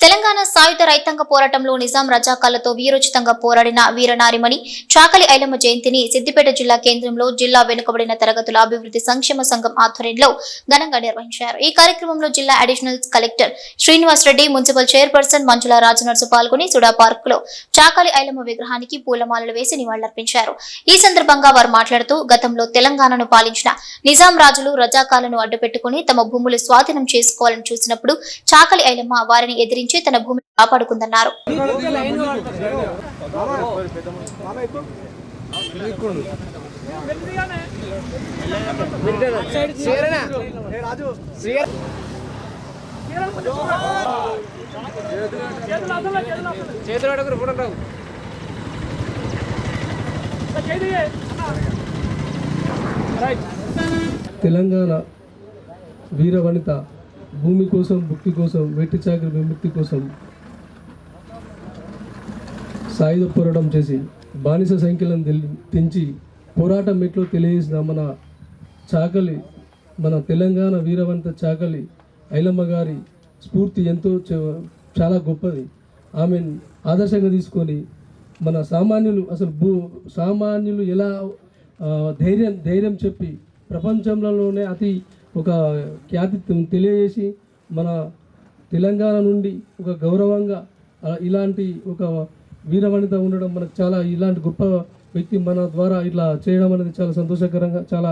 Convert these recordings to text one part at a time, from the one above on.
తెలంగాణ సాయుధ రైతాంగ పోరాటంలో నిజాం రజాకాలతో వీరోచితంగా పోరాడిన వీరనారిమణి చాకలి ఐలమ్మ జయంతిని సిద్దిపేట జిల్లా కేంద్రంలో జిల్లా వెనుకబడిన తరగతుల అభివృద్ధి సంక్షేమ సంఘం ఆధ్వర్యంలో ఘనంగా నిర్వహించారు. ఈ కార్యక్రమంలో జిల్లా additional collector Srinivas Reddy municipal chairperson Manjula Rajanarsu పాల్గొని సుడా పార్క్లో చాకలి ఐలమ్మ విగ్రహానికి పూలమాలలు వేసి నివాళులర్పించారు. ఈ సందర్భంగా వారు మాట్లాడుతూ గతంలో తెలంగాణను పాలించిన నిజాం రాజులు రజాకాలను అడ్డుపెట్టుకుని తమ భూములు స్వాధీనం చేసుకోవాలని చూసినప్పుడు చాకలి ఐలమ్మ వారిని ఎదిరించి నుంచి తన భూమిని కాపాడుకుందన్నారు. చేతులు అడుగురు ఫోటో తెలంగాణ వీర వనిత భూమి కోసం భుక్తి కోసం వెట్టి చాకరి విముక్తి కోసం సాయుధ పోరాటం చేసి బానిస సంఖ్యలను తెంచి పోరాటం ఎట్లో తెలియజేసిన మన చాకలి మన తెలంగాణ వీరవంత చాకలి ఐలమ్మ గారి స్ఫూర్తి ఎంతో చ- చాలా గొప్పది. ఆమె ఆదర్శంగా తీసుకొని మన సామాన్యులు అసలు భూ సామాన్యులు ఎలా ధైర్యం ధైర్యం చెప్పి ప్రపంచంలోనే అతి ఒక ఖ్యాతి తెలియజేసి మన తెలంగాణ నుండి ఒక గౌరవంగా అలా ఇలాంటి ఒక వీరవనిత ఉండడం మనకు చాలా ఇలాంటి గొప్ప వ్యక్తి మన ద్వారా ఇట్లా చేయడం అనేది చాలా సంతోషకరంగా చాలా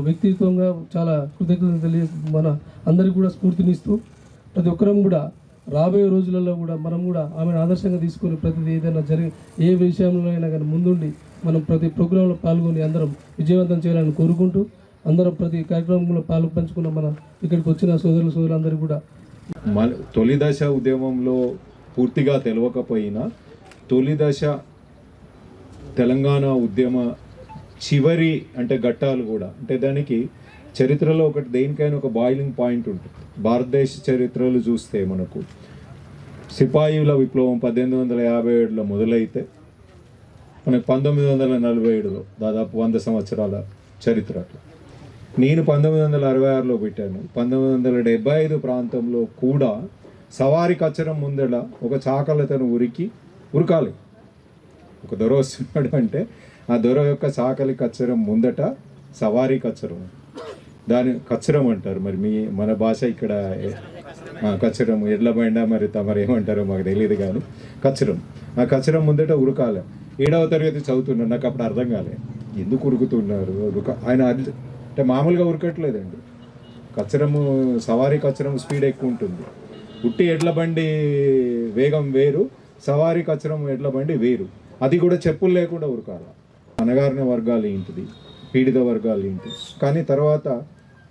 వ్యక్తిత్వంగా చాలా కృతజ్ఞత తెలియ మన అందరికీ కూడా స్ఫూర్తినిస్తూ ప్రతి ఒక్కరం కూడా రాబోయే రోజులలో కూడా మనం కూడా ఆమెను ఆదర్శంగా తీసుకొని ప్రతిది ఏదైనా జరిగి ఏ విషయంలో అయినా కానీ ముందుండి మనం ప్రతి ప్రోగ్రాంలో పాల్గొని అందరం విజయవంతం చేయాలని కోరుకుంటూ అందరం ప్రతి కార్యక్రమంలో పాలు పంచుకున్న మన ఇక్కడికి వచ్చిన సోదరులు సోదరులందరూ కూడా. మన తొలి దశ ఉద్యమంలో పూర్తిగా తెలవకపోయినా తొలి దశ తెలంగాణ ఉద్యమ చివరి అంటే ఘట్టాలు కూడా. అంటే దానికి చరిత్రలో ఒకటి దేనికైనా ఒక బాయిలింగ్ పాయింట్ ఉంటుంది. భారతదేశ చరిత్రలు చూస్తే మనకు సిపాయిల విప్లవం పద్దెనిమిది వందల యాభై ఏడులో మొదలైతే మనకు పంతొమ్మిది వందల నలభై ఏడులో దాదాపు వంద సంవత్సరాల చరిత్ర అట్లా. నేను పంతొమ్మిది వందల అరవై ఆరులో పెట్టాను. పంతొమ్మిది వందల డెబ్బై ఐదు ప్రాంతంలో కూడా సవారి కచ్చరం ముందట ఒక చాకలతను ఉరికి ఉరకాలి. ఒక దొర వస్తున్నాడు అంటే ఆ దొర యొక్క చాకలి కచ్చరం ముందట సవారీ కచ్చరం. దాని కచ్చరం అంటారు మరి మీ మన భాష ఇక్కడ కచ్చరం ఎడ్ల బండ మరి తమరు ఏమంటారో మాకు తెలియదు కానీ కచ్చరం. ఆ కచ్చరం ముందట ఉరకాలి. ఏడవ తరగతి చదువుతున్నాడు. నాకు అప్పుడు అర్థం కాలే. ఎందుకు ఉరుకుతున్నారు? ఉరుక ఆయన అంటే మామూలుగా ఉరకట్లేదండి. కచ్చరము సవారీ కచ్చరం స్పీడ్ ఎక్కువ ఉంటుంది. ఉట్టి ఎడ్ల బండి వేగం వేరు సవారీ కచ్చరం ఎడ్ల బండి వేరు. అది కూడా చెప్పులు లేకుండా ఉరకాల. అనగారిన వర్గాలు ఏంటిది? పీడిత వర్గాలు ఏంటి కానీ తర్వాత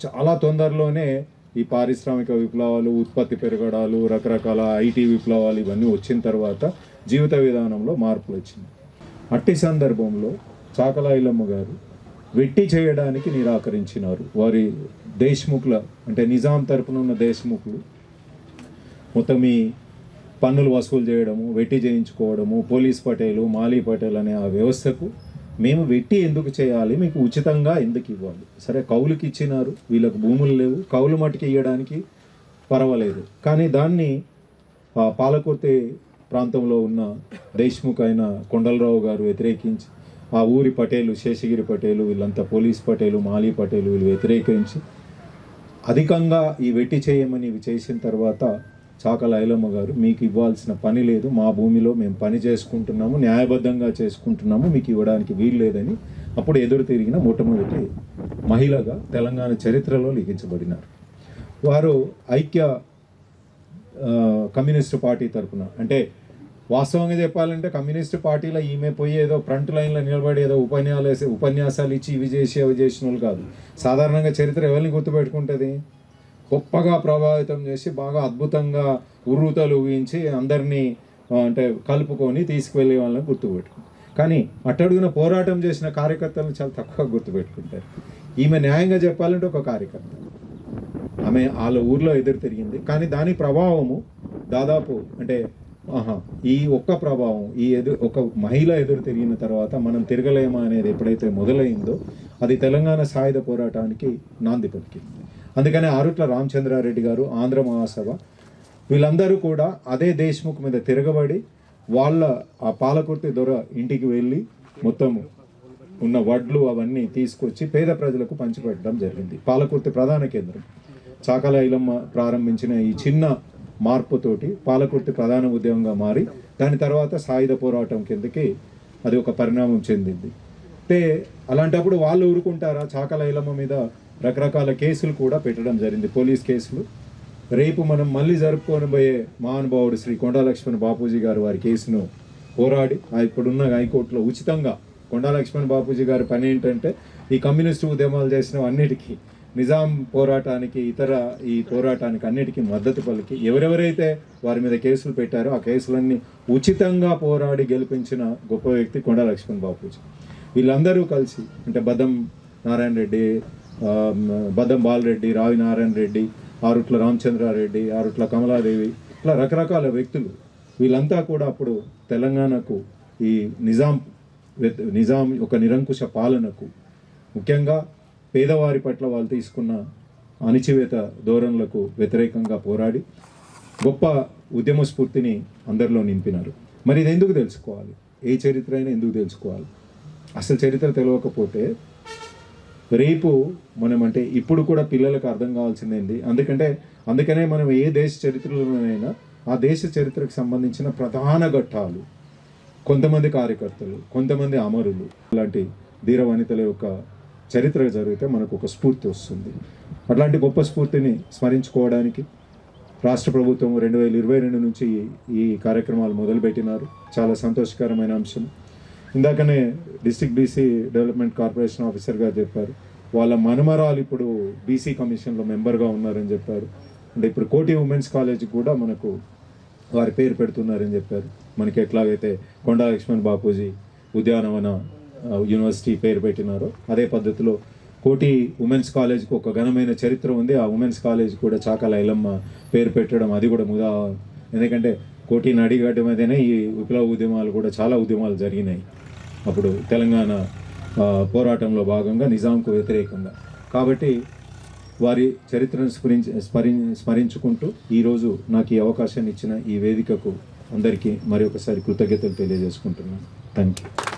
చాలా తొందరలోనే ఈ పారిశ్రామిక విప్లవాలు ఉత్పత్తి పెరగడాలు రకరకాల ఐటీ విప్లవాలు ఇవన్నీ వచ్చిన తర్వాత జీవిత విధానంలో మార్పులు వచ్చింది అట్టి సందర్భంలో చాకలాయిలమ్మ గారు వెట్టి చేయడానికి నిరాకరించినారు. వారి దేశ్ముఖుల అంటే నిజాం తరపున ఉన్న దేశ్ముఖులు మొత్తం ఈ పన్నులు వసూలు చేయడము వెట్టి చేయించుకోవడము పోలీస్ పటేలు మాలీ పటేల్ అనే ఆ వ్యవస్థకు మేము వెట్టి ఎందుకు చేయాలి? మీకు ఉచితంగా ఎందుకు ఇవ్వాలి? సరే కౌలుకి ఇచ్చినారు. వీళ్ళకు భూములు లేవు. కౌలు మటుకి ఇవ్వడానికి పర్వాలేదు. కానీ దాన్ని పాలకుర్తి ప్రాంతంలో ఉన్న దేశ్ముఖ్ అయిన కొండలరావు గారు వ్యతిరేకించి ఆ ఊరి పటేలు శేషగిరి పటేలు వీళ్ళంతా పోలీస్ పటేలు మాలీ పటేలు వీళ్ళు వ్యతిరేకించి అధికంగా ఈ వెట్టి చేయమని ఇవి చేసిన తర్వాత చాకల ఐలమ్మ గారు మీకు ఇవ్వాల్సిన పని లేదు మా భూమిలో మేము పని చేసుకుంటున్నాము న్యాయబద్ధంగా చేసుకుంటున్నాము మీకు ఇవ్వడానికి వీలు లేదని అప్పుడు ఎదురు తిరిగిన మొట్టమొదటి మహిళగా తెలంగాణ చరిత్రలో లిఖించబడినారు. వారు ఐక్య కమ్యూనిస్టు కమ్యూనిస్ట్ పార్టీ తరపున అంటే వాస్తవంగా చెప్పాలంటే కమ్యూనిస్ట్ పార్టీలో ఈమె పోయి ఏదో ఫ్రంట్ లైన్లో నిలబడి ఏదో ఉపన్యాసాలు ఉపన్యాసాలు ఇచ్చి ఇవి చేసి అవి చేసిన వాళ్ళు కాదు. సాధారణంగా చరిత్ర ఎవరిని గుర్తుపెట్టుకుంటుంది? గొప్పగా ప్రభావితం చేసి బాగా అద్భుతంగా ఉర్రూతలు ఊహించి అందరినీ అంటే కలుపుకొని తీసుకువెళ్ళే వాళ్ళని గుర్తుపెట్టుకుంటారు కానీ అట్టడుగున పోరాటం చేసిన కార్యకర్తలను చాలా తక్కువ గుర్తుపెట్టుకుంటారు. ఈమె న్యాయంగా చెప్పాలంటే ఒక కార్యకర్త. ఆమె వాళ్ళ ఊర్లో ఎదురు తిరిగింది. కానీ దాని ప్రభావము దాదాపు అంటే ఈ ఒక్క ప్రభావం ఈ ఎదు ఒక మహిళ ఎదురు తిరిగిన తర్వాత మనం తిరగలేమా అనేది ఎప్పుడైతే మొదలైందో అది తెలంగాణ సాయుధ పోరాటానికి నాంది పలికింది. అందుకనే ఆరుట్ల రామచంద్రారెడ్డి గారు ఆంధ్ర మహాసభ వీళ్ళందరూ కూడా అదే దేశ్ముఖ్ మీద తిరగబడి వాళ్ళ ఆ పాలకుర్తి దొర ఇంటికి వెళ్ళి మొత్తం ఉన్న వడ్లు అవన్నీ తీసుకొచ్చి పేద ప్రజలకు పంచిపెట్టడం జరిగింది. పాలకుర్తి ప్రధాన కేంద్రం. చాకల ఇలమ్మ ప్రారంభించిన ఈ చిన్న మార్పుతోటి పాలకుర్తి ప్రధాన ఉద్యమంగా మారి దాని తర్వాత సాయుధ పోరాటం కిందకి అది ఒక పరిణామం చెందింది. అంటే అలాంటప్పుడు వాళ్ళు ఊరుకుంటారా? చాకల ఇలమ మీద రకరకాల కేసులు కూడా పెట్టడం జరిగింది పోలీస్ కేసులు. రేపు మనం మళ్ళీ జరుపుకోనబోయే మహానుభావుడు శ్రీ కొండలక్ష్మణ్ బాపూజీ గారు వారి కేసును పోరాడి ఆ ఇప్పుడున్న హైకోర్టులో ఉచితంగా కొండా లక్ష్మణ్ బాపూజీ గారి పని ఏంటంటే ఈ కమ్యూనిస్టు ఉద్యమాలు చేసిన అన్నిటికీ నిజాం పోరాటానికి ఇతర ఈ పోరాటానికి అన్నిటికీ మద్దతు పలికి ఎవరెవరైతే వారి మీద కేసులు పెట్టారో ఆ కేసులన్నీ ఉచితంగా పోరాడి గెలిపించిన గొప్ప వ్యక్తి కొండ లక్ష్మణ్ బాపూజీ. వీళ్ళందరూ కలిసి అంటే బదం నారాయణ రెడ్డి బదం బాలరెడ్డి రావి నారాయణ రెడ్డి ఆరుట్ల రామచంద్రారెడ్డి ఆరుట్ల కమలాదేవి ఇట్లా రకరకాల వ్యక్తులు. వీళ్ళంతా కూడా అప్పుడు తెలంగాణకు ఈ నిజాం నిజాం ఒక నిరంకుశ పాలనకు ముఖ్యంగా పేదవారి పట్ల వాళ్ళు తీసుకున్న అణిచివేత ధోరణులకు వ్యతిరేకంగా పోరాడి గొప్ప ఉద్యమ స్ఫూర్తిని అందరిలో నింపినారు. మరి ఇది ఎందుకు తెలుసుకోవాలి? ఏ చరిత్ర అయినా ఎందుకు తెలుసుకోవాలి? అసలు చరిత్ర తెలియకపోతే రేపు మనం అంటే ఇప్పుడు కూడా పిల్లలకు అర్థం కావాల్సిందేంది అందుకంటే అందుకనే మనం ఏ దేశ చరిత్రలోనైనా ఆ దేశ చరిత్రకు సంబంధించిన ప్రధాన ఘట్టాలు కొంతమంది కార్యకర్తలు కొంతమంది అమరులు లాంటి ధీర వనితల యొక్క చరిత్ర జరిగితే మనకు ఒక స్ఫూర్తి వస్తుంది. అట్లాంటి గొప్ప స్ఫూర్తిని స్మరించుకోవడానికి రాష్ట్ర ప్రభుత్వం రెండు వేల ఇరవై రెండు నుంచి ఈ కార్యక్రమాలు మొదలుపెట్టినారు. చాలా సంతోషకరమైన అంశం. ఇందాకనే district BC development corporation officer గారు చెప్పారు. వాళ్ళ మనమరాలు ఇప్పుడు బీసీ కమిషన్లో మెంబర్గా ఉన్నారని చెప్పారు. అంటే ఇప్పుడు కోటి ఉమెన్స్ కాలేజ్ కూడా మనకు వారి పేరు పెడుతున్నారని చెప్పారు. మనకి ఎట్లాగైతే కొండా లక్ష్మణ్ బాపూజీ ఉద్యానవన యూనివర్సిటీ పేరు పెట్టినారో. అదే పద్ధతిలో కోటి ఉమెన్స్ కాలేజ్కి ఒక ఘనమైన చరిత్ర ఉంది. ఆ ఉమెన్స్ కాలేజ్ కూడా చాకల ఐలమ్మ పేరు పెట్టడం అది కూడా ముదా ఎందుకంటే కోటిని అడిగడం మీదనే ఈ విప్లవ ఉద్యమాలు కూడా చాలా ఉద్యమాలు జరిగినాయి. అప్పుడు తెలంగాణ పోరాటంలో భాగంగా నిజాంకు వ్యతిరేకంగా. కాబట్టి వారి చరిత్రను స్మరించి స్మరి స్మరించుకుంటూ ఈరోజు నాకు ఈ అవకాశాన్ని ఇచ్చిన ఈ వేదికకు అందరికీ మరి ఒకసారి కృతజ్ఞతలు తెలియజేసుకుంటున్నాను. Thank you